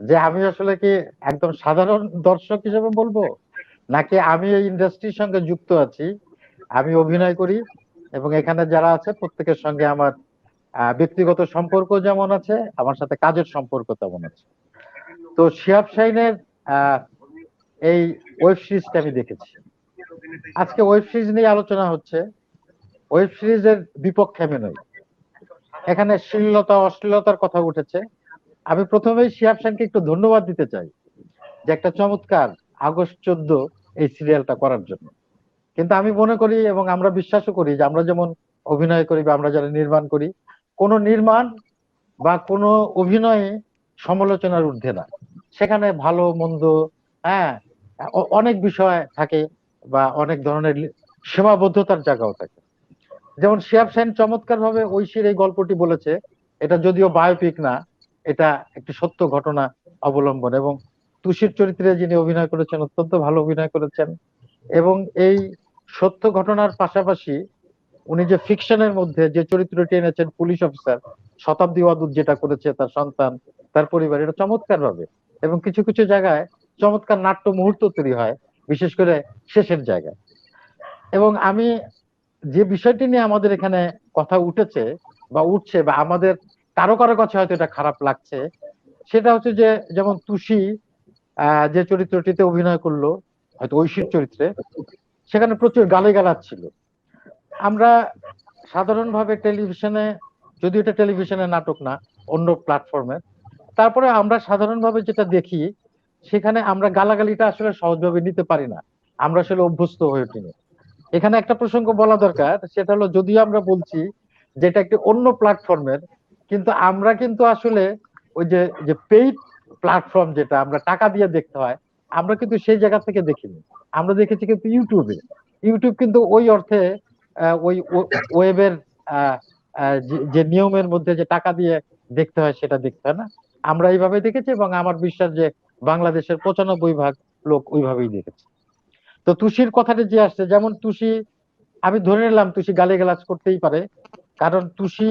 যে আমি আসলে কি একদম সাধারণ দর্শক হিসেবে বলব? নাকি আমি এই ইন্ডাস্ট্রির সঙ্গে যুক্ত আছি, আমি অভিনয় করি, এবং এখানে যারা আছে প্রত্যেকের সঙ্গে আমার ব্যক্তিগত সম্পর্ক যেমন আছে, আমার সাথে কাজের সম্পর্ক তেমন আছে। তো শিহাব শাহিনের এই ওয়েব সিরিজটা আমি দেখেছি। আজকে ওয়েব সিরিজ নিয়ে আলোচনা হচ্ছে। ওয়েব সিরিজের বিপক্ষে আমি নই। এখানে শ্লীলতা, অশ্লীলতার কথা উঠেছে। আমি প্রথমেই শিহাব শাহকে একটু ধন্যবাদ দিতে চাই যে একটা চমৎকার আগস্ট চোদ্দ এই সিরিয়ালটা করার জন্য। কিন্তু আমি মনে করি এবং আমরা বিশ্বাসও করি যে আমরা যেমন অভিনয় করি বা আমরা যারা নির্মাণ করি, কোন নির্মাণ বা কোনো অভিনয়ে সমালোচনার ঊর্ধ্বে না। সেখানে ভালো, মন্দ হ্যাঁ অনেক বিষয় থাকে বা অনেক ধরনের সীমাবদ্ধতার জায়গাও থাকে। যেমন শিয়াব সেন চমৎকার ভাবে ঐশীর এই গল্পটি বলেছে, এটা যদিও বায়োপিক না এটা একটি সত্য ঘটনা অবলম্বন এবং তুষির চরিত্রে যিনি অভিনয় করেছেন, অত্যন্ত ভালো অভিনয় করেছেন এবং এই সত্য ঘটনার পাশাপাশি উনি যে ফিকশনের মধ্যে যে চরিত্রটি এনেছেন পুলিশ অফিসার, শতাব্দী ওয়াদুদ যেটা করেছে তার সন্তান, তার পরিবার, এটা চমৎকার ভাবে এবং কিছু কিছু জায়গায় চমৎকার নাট্য মুহূর্ত তৈরি হয়, বিশেষ করে শেষের জায়গায়। এবং আমি যে বিষয়টি নিয়ে আমাদের এখানে কথা উঠেছে বা উঠছে বা আমাদের কারও কারও কাছে হয়তো এটা খারাপ লাগছে। সেটা হচ্ছে যে, যেমন তুষি যে চরিত্রটিতে অভিনয় করল, হয়তো ঐশীর চরিত্রে, সেখানে প্রচুর গালিগালাজ ছিল। আমরা সাধারণভাবে টেলিভিশনে যদি এটা টেলিভিশনের নাটক না, অন্য প্ল্যাটফর্মে, তারপরে আমরা সাধারণভাবে যেটা দেখি, সেখানে আমরা গালাগালিটা আসলে সহজভাবে নিতে পারি না। আমরা আসলে অভ্যস্ত হয়ে উঠিনি। এখানে একটা প্রসঙ্গ বলা দরকার, সেটা হলো যদিও আমরা বলছি যেটা একটি অন্য প্ল্যাটফর্মের কিন্তু আমরা কিন্তু আসলে ওই যে যে পেইড প্ল্যাটফর্ম যেটা আমরা টাকা দিয়ে দেখতে হয়, আমরা কিন্তু সেই জায়গা থেকে দেখিনি। আমরা দেখেছি কিন্তু ইউটিউবে ইউটিউব কিন্তু ওই অর্থে ওই ওয়েবের যে নিয়মের মধ্যে যে টাকা দিয়ে দেখতে হয় সেটা দেখতে হয় না। আমরা এইভাবে দেখেছি এবং আমার বিশ্বাস যে বাংলাদেশের পঁচানব্বই ভাগ লোক ওইভাবেই দেখেছে। তো তুষির কথাটা যে আসছে, যেমন তুষি, আমি ধরে নিলাম তুষি গালিগালাজ করতেই পারে। কারণ তুষি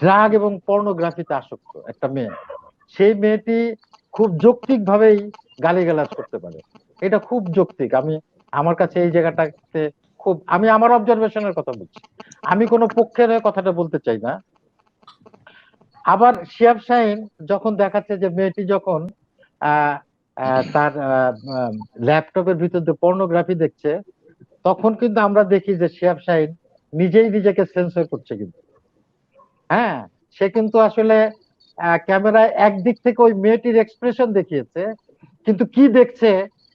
ড্রাগ এবং পর্নোগ্রাফিতে আসক্ত একটা মেয়ে। সেই মেয়েটি খুব যৌক্তিক ভাবেই গালিগালাজ করতে পারে। এটা খুব যৌক্তিক। আমি, আমার কাছে এই জায়গাটাতে খুব, আমি আমার অবজারভেশনের কথা বলছি। আমি কোনো পক্ষের কথাটা বলতে চাই না। আবার শিয়াব শাহিন যখন দেখাচ্ছে যে মেয়েটি যখন তার ল্যাপটপের ভিতর দিয়ে পর্নোগ্রাফি দেখছে, তখন কিন্তু আমরা দেখি যে শিয়াব শাহিন নিজেই নিজেকে সেন্সর করছে কিন্তু। হ্যাঁ সে কিন্তু আসলে ক্যামেরায় একদিক থেকে ওই মেয়েটির এক্সপ্রেশন দেখিয়েছে, কিন্তু কি দেখছে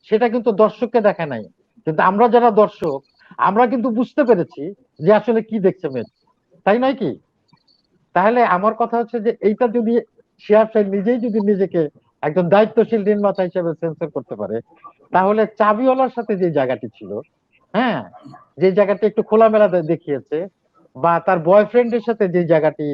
সেটা কিন্তু দর্শককে দেখা নাই। কিন্তু আমরা যারা দর্শক, আমরা কিন্তু বুঝতে পেরেছি যে আসলে কি দেখছে মেয়েটি। তাই নয় কি? তাহলে আমার কথা হচ্ছে যে এইটা যদি শিয়াব সাহেব নিজেই যদি নিজেকে একজন দায়িত্বশীল নির্মাতা হিসেবে সেন্সর করতে পারে, তাহলে চাবিওয়ালার সাথে যে জায়গাটি ছিল হ্যাঁ যে জায়গাটি একটু খোলামেলা দেখিয়েছে বা তার বয়ফ্রেন্ডের সাথে যে জায়গাটি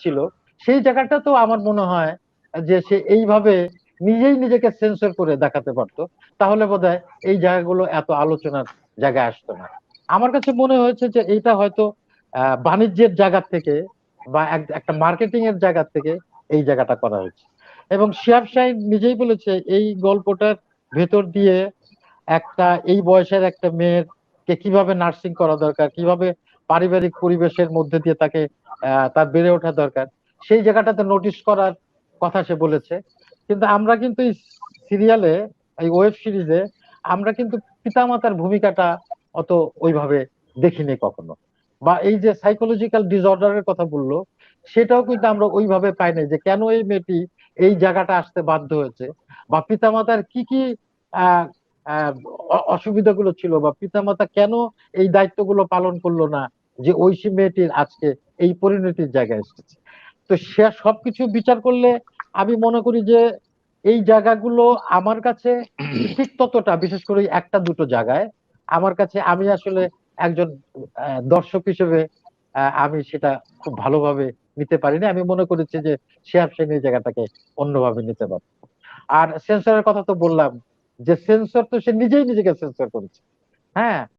ছিল, সেই জায়গাটা তো আমার মনে হয় যে সে এইভাবে নিজেই নিজেকে সেন্সর করে দেখাতে পারতো, তাহলে বোধহয় এই জায়গাগুলো এত আলোচনার জায়গায় আসতো না। আমার কাছে মনে হয়েছে যে এইটা হয়তো বাণিজ্যের জায়গা থেকে বা একটা মার্কেটিং এর জায়গা থেকে এই জায়গাটা করা হয়েছে। এবং শিয়াব সাহেব নিজেই বলেছে, এই গল্পটার ভেতর দিয়ে একটা, এই বয়সের একটা মেয়ের কে কীভাবে নার্সিং করা দরকার, কীভাবে পারিবারিক পরিবেশের মধ্যে দিয়ে তাকে তার বেড়ে ওঠা দরকার। সেই জায়গাটাতে নোটিশ করার কথা সে বলেছে। কিন্তু আমরা কিন্তু এই সিরিয়ালে এই ওয়েব সিরিজে আমরা কিন্তু পিতামাতার ভূমিকাটা অত ওইভাবে দেখিনি কখনো। বা এই যে সাইকোলজিক্যাল ডিসঅর্ডারের কথা বলল, সেটাও কিন্তু আমরা ওইভাবে পাই নাই যে কেন এই মেয়েটি এই জায়গাটা আসতে বাধ্য হয়েছে বা পিতামাতার কি কি অসুবিধাগুলো ছিল বা পিতামাতা কেন এই দায়িত্বগুলো পালন করল না যে ঐশী মেয়েটির আজকে এই পরিণতির জায়গায় এসেছে? তো সে সবকিছু বিচার করলে আমি মনে করি যে এই জায়গাগুলো আমার কাছে ঠিক ততটা, বিশেষ করে একটা দুটো জায়গায়, আমার কাছে আমি আসলে একজন দর্শক হিসেবে আমি সেটা খুব ভালোভাবে নিতে পারিনি। আমি মনে করেছি যে শেয়াব সেন এই জায়গাটাকে অন্যভাবে নিতে পারত আর সেন্সরের কথা তো বললাম যে সেন্সর তো সে নিজেই নিজেকে সেন্সর করেছে। হ্যাঁ